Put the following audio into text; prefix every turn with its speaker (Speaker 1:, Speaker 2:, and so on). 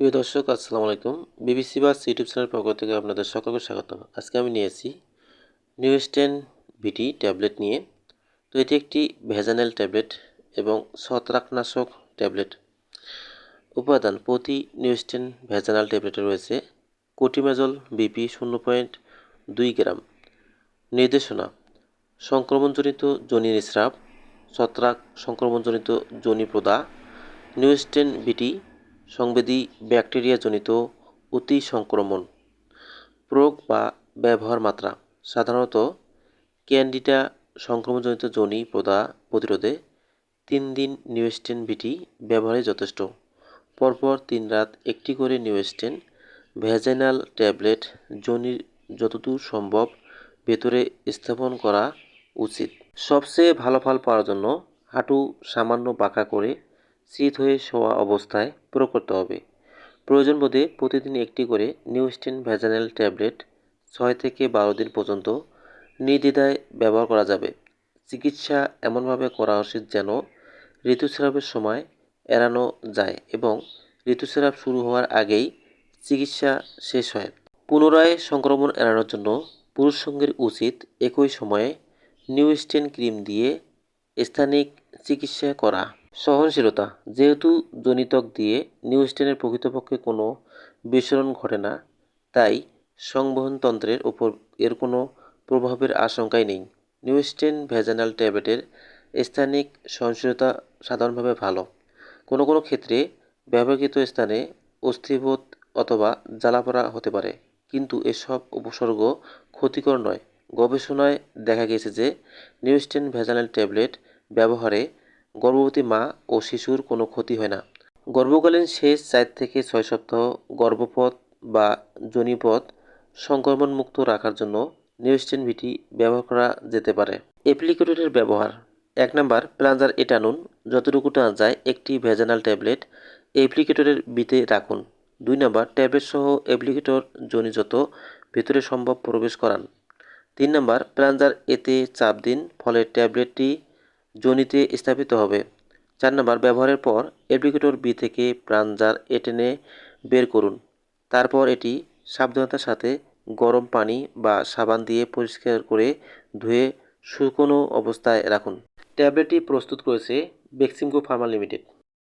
Speaker 1: প্রিয় দর্শক, আসসালামু আলাইকুম। বিবিসি বাস ইউটিউব চ্যানেল পক্ষ থেকে আপনাদের সকলকে স্বাগত আজকে আমি নিয়েছি নিউস্টেন ভিটি ট্যাবলেট নিয়ে। তো এটি একটি ভেজানেল ট্যাবলেট এবং ছত্রাকনাশক ট্যাবলেট। উপাদান প্রতি নিউস্টেন ভেজানাল ট্যাবলেটে রয়েছে কোটিমেজল বিপি শূন্য পয়েন্ট দুই গ্রাম। নির্দেশনা, সংক্রমণজনিত জনি নিঃস্রাব, ছত্রাক সংক্রমণজনিত জনি প্রদা নিউস্টেন ভিটি সংবেদী ব্যাকটেরিয়াজনিত অতি সংক্রমণ প্রয়োগ বা ব্যবহার মাত্রা, সাধারণত ক্যান্ডিডা সংক্রমণজনিত জনি প্রদা প্রতিরোধে তিন দিন নিউস্টেন ভিটি ব্যবহারে যথেষ্ট। পরপর তিন রাত একটি করে নিউস্টেন ভ্যাজাইনাল ট্যাবলেট জনির যতদূর সম্ভব ভেতরে স্থাপন করা উচিত। সবচেয়ে ভালো ফল পাওয়ার জন্য হাঁটু সামান্য বাঁকা করে শীত হয়ে শোয়া অবস্থায় প্রয়োগ করতে হবে। প্রয়োজন বোধে প্রতিদিন একটি করে নিউস্টেন ভ্যাজানাল ট্যাবলেট ছয় থেকে বারো দিন পর্যন্ত নির্দ্বিধায় ব্যবহার করা যাবে। চিকিৎসা এমনভাবে করা উচিত যেন ঋতুস্রাবের সময় এড়ানো যায় এবং ঋতুস্রাব শুরু হওয়ার আগেই চিকিৎসা শেষ হয়। পুনরায় সংক্রমণ এড়ানোর জন্য পুরুষ সঙ্গীর উচিত একই সময়ে নিউস্টেন ক্রিম দিয়ে স্থানিক চিকিৎসা করা। সহনশীলতা, যেহেতু জনিতক দিয়ে নিউস্টেনের প্রকৃতপক্ষে কোনো বিস্ফোরণ ঘটে না, তাই সংবহনতন্ত্রের ওপর এর কোনো প্রভাবের আশঙ্কাই নেই। নিউস্টেন ভ্যাজানাল ট্যাবলেটের স্থানিক সহনশীলতা সাধারণভাবে ভালো। কোনো কোনো ক্ষেত্রে ব্যবহৃত স্থানে অস্থিবোধ অথবা জ্বালাপোড়া হতে পারে, কিন্তু এসব উপসর্গ ক্ষতিকর নয়। গবেষণায় দেখা গেছে যে নিউস্টেন ভ্যাজানাল ট্যাবলেট ব্যবহারে গর্ভবতী মা ও শিশুর কোনো ক্ষতি হয় না। গর্ভকালীন শেষ চার থেকে ছয় সপ্তাহ গর্ভপথ বা যোনিপথ সংক্রমণমুক্ত রাখার জন্য নিউস্টেন ভিটি ব্যবহার করা যেতে পারে। অ্যাপ্লিকেটরের ব্যবহার। এক নাম্বার, প্লাঞ্জার এটানুন। যতটুকু টানা যায়, একটি ভেজানাল ট্যাবলেট অ্যাপ্লিকেটরের বিতে রাখুন। দুই নাম্বার, ট্যাবলেট সহ অ্যাপ্লিকেটর জনি যত ভেতরে সম্ভব প্রবেশ করান। তিন নাম্বার, প্লাঞ্জার এতে চাপ দিন, ফলে ট্যাবলেটটি জনিতে স্থাপিত হবে। চার নম্বর, ব্যবহারের পর অ্যাপ্লিকেটর বি থেকে প্রাণজার এ টেনে বের করুন। তারপর এটি সাবধানতার সাথে গরম পানি বা সাবান দিয়ে পরিষ্কার করে ধুয়ে শুকনো অবস্থায় রাখুন। ট্যাবলেটটি প্রস্তুত করেছে বেক্সিমকো ফার্মা লিমিটেড।